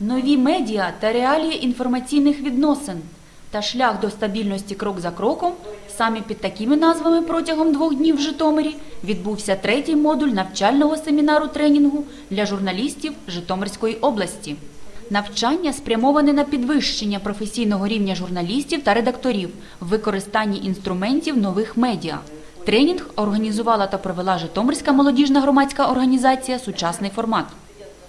Нові медіа та реалії інформаційних відносин та шлях до стабільності крок за кроком. Саме під такими назвами протягом двох днів в Житомирі відбувся третій модуль навчального семінару тренінгу для журналістів Житомирської області. Навчання спрямоване на підвищення професійного рівня журналістів та редакторів в використанні інструментів нових медіа. Тренінг організувала та провела Житомирська молодіжна громадська організація Сучасний формат.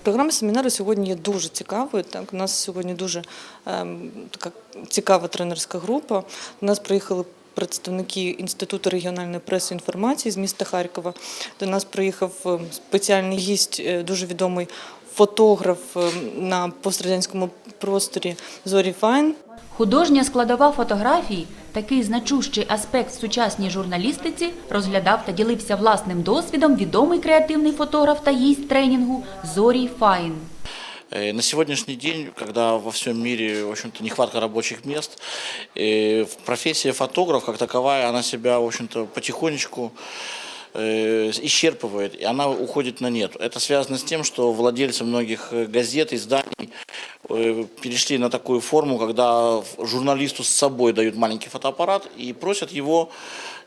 Програма семінару сьогодні є дуже цікавою. Так, у нас сьогодні дуже ем, така цікава тренерська група. До нас приїхали представники Інституту регіональної преси інформації з міста Харкова. До нас приїхав ем, спеціальний гість, е, дуже відомий фотограф ем, на пострадянському просторі Зорі Файн. Художня складова фотографії, такий значущий аспект в сучасній журналістиці, розглядав та ділився власним досвідом відомий креативний фотограф та гість тренінгу Зорій Файн. Э, На сегодняшний день, когда во всем мире, в общем-то, нехватка рабочих мест, э, в- профессия фотограф как таковая, она себя, в общем-то, потихонечку э, исчерпывает, и она уходит на нет. Это связано с тем, что владельцы многих э, газет, изданий э, перешли на такую форму, когда журналисту с собой дают маленький фотоаппарат и просят его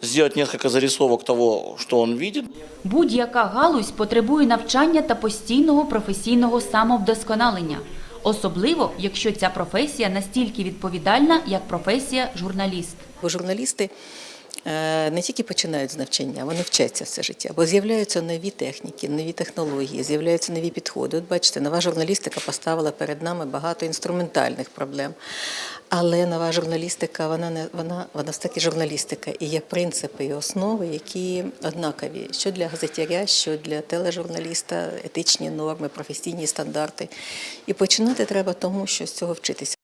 сделать несколько зарисовок того, что он видит, Будь-яка галузь потребує навчання та постійного професійного самовдосконалення, особливо якщо ця професія настільки відповідальна, як професія журналіст. Бо журналісти не тільки починають з навчання, вони вчаться все життя, бо з'являються нові техніки, нові технології, з'являються нові підходи. От бачите, нова журналістика поставила перед нами багато інструментальних проблем. Але нова журналістика, вона не вона, вона все таки журналістика і є принципи і основи, які однакові, що для газетяря, що для тележурналіста, етичні норми, професійні стандарти. І починати треба тому, що з цього вчитися.